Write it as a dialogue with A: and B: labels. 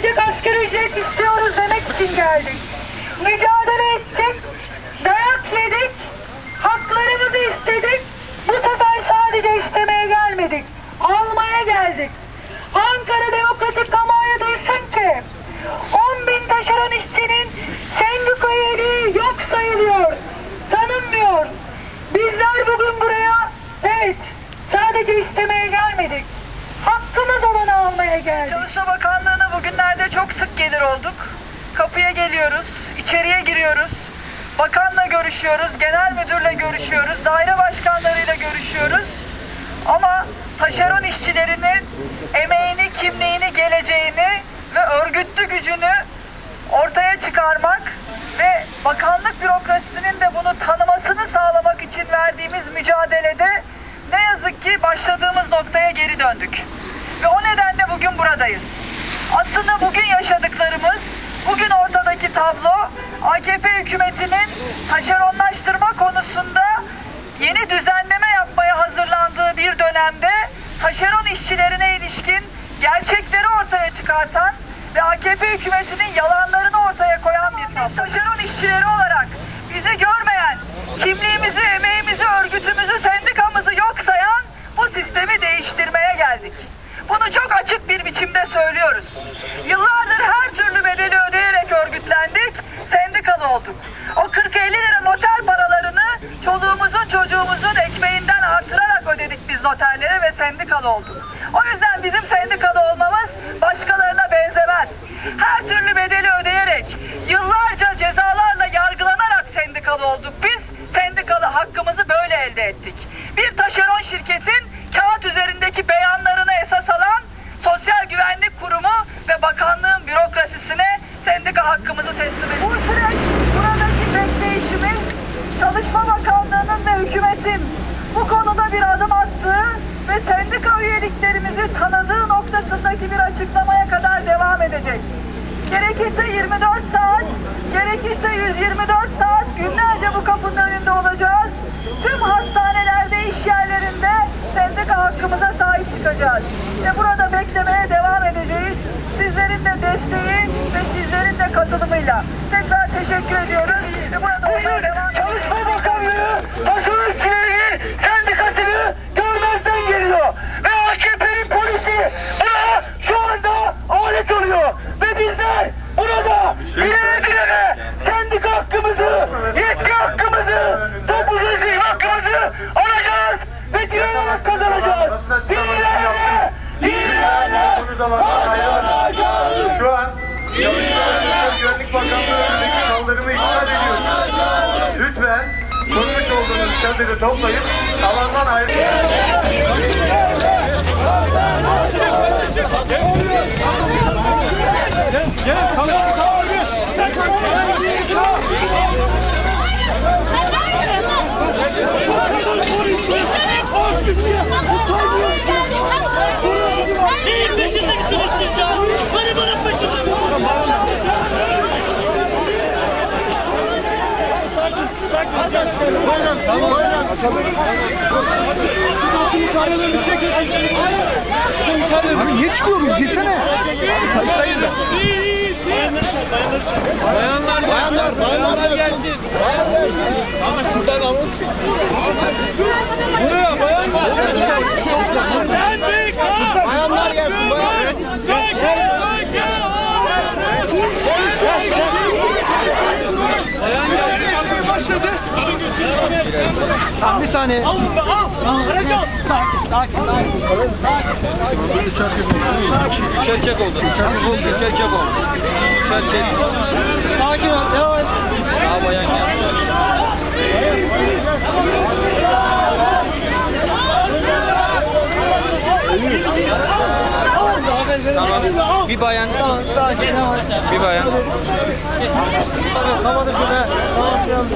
A: Sadece asgari ücret istiyoruz demek için geldik. Mücadele ettik, dayak yedik, haklarımızı istedik. Bu sefer sadece istemeye gelmedik, almaya geldik. Ankara Demokratik Kamuoyu duysun ki 10 bin taşeron işçinin sendika üyeliği yok sayılıyor, tanınmıyor. Bizler bugün buraya evet sadece istemeye gelmedik. Hakkımız olanı almaya geldik.
B: Çalışma sık gelir olduk. Kapıya geliyoruz, içeriye giriyoruz. Bakanla görüşüyoruz, genel müdürle görüşüyoruz, daire başkanlarıyla görüşüyoruz. Ama taşeron işçilerinin emeğini, kimliğini, geleceğini ve örgütlü gücünü ortaya çıkarmak ve bakanlık bürokrasisinin de bunu tanımasını sağlamak için verdiğimiz mücadelede ne yazık ki başladığımız noktaya geri döndük. Ve o nedenle bugün buradayız. Aslında bugün yaşadıklarımız, bugün ortadaki tablo AKP hükümetinin taşeronlaştırma konusunda söylüyoruz. Yıllardır her türlü bedeli ödeyerek örgütlendik, sendikalı olduk. O 40-50 lira noter paralarını çoluğumuzun çocuğumuzun ekmeğinden artırarak ödedik biz noterlere ve sendikalı olduk. O yüzden bizim sendikalı olmamız başkalarına benzemez. Her türlü bedeli ödeyerek, yıllarca cezalarla yargılanarak sendikalı olduk biz. Sendikalı hakkımızı böyle elde ettik. Bir taşeron şirketin kağıt üzerindeki beyanlarını esas alan Sosyal Güvenlik Kurumu ve bakanlığın bürokrasisine sendika hakkımızı teslim ettik. Bu süreç buradaki bekleyişimiz Çalışma Bakanlığı'nın ve hükümetin bu konuda bir adım attığı ve sendika üyeliklerimizi tanıdığı noktasındaki bir açıklamaya kadar devam edecek. Gerekirse 24 saat, gerekirse 124 saat günlerce bu kapının önünde olacağız. Tüm hastanelerde, iş yerlerinde sendika hakkımıza sahip çıkacağız. Ve burada beklemeye devam edeceğiz. Sizlerin de desteği ve sizlerin de katılımıyla. Tekrar teşekkür ediyoruz. Ve alacağız ve direnerek kazanacağız. Direne, direne, kazanacağız.
C: Şu an Güvenlik Bakanlığı önündeki saldırımı iptal ediyoruz. Lütfen kurmuş olduğunuz çadırı toplayıp alandan ayrılın.
D: Abi niye çıkıyoruz? Girsene. Kayıttayız da.
E: Bayanlar, bayanlar, bayanlar gelsin. Ama şuradan alın. Buraya bayan var. Ben büyük
D: Bayanlar gelsin. Bayan. Başladı.
E: Tamam bir saniye. Al be al. Al. Sakin sakin sakin. Üç erkek oldu. Üç erkek oldu. Üç erkek. Sakin ol yavaş. Daha bayan geldi. Tamam. Bir bayan. Sakin Bir bayan. Havada şöyle. Yavaş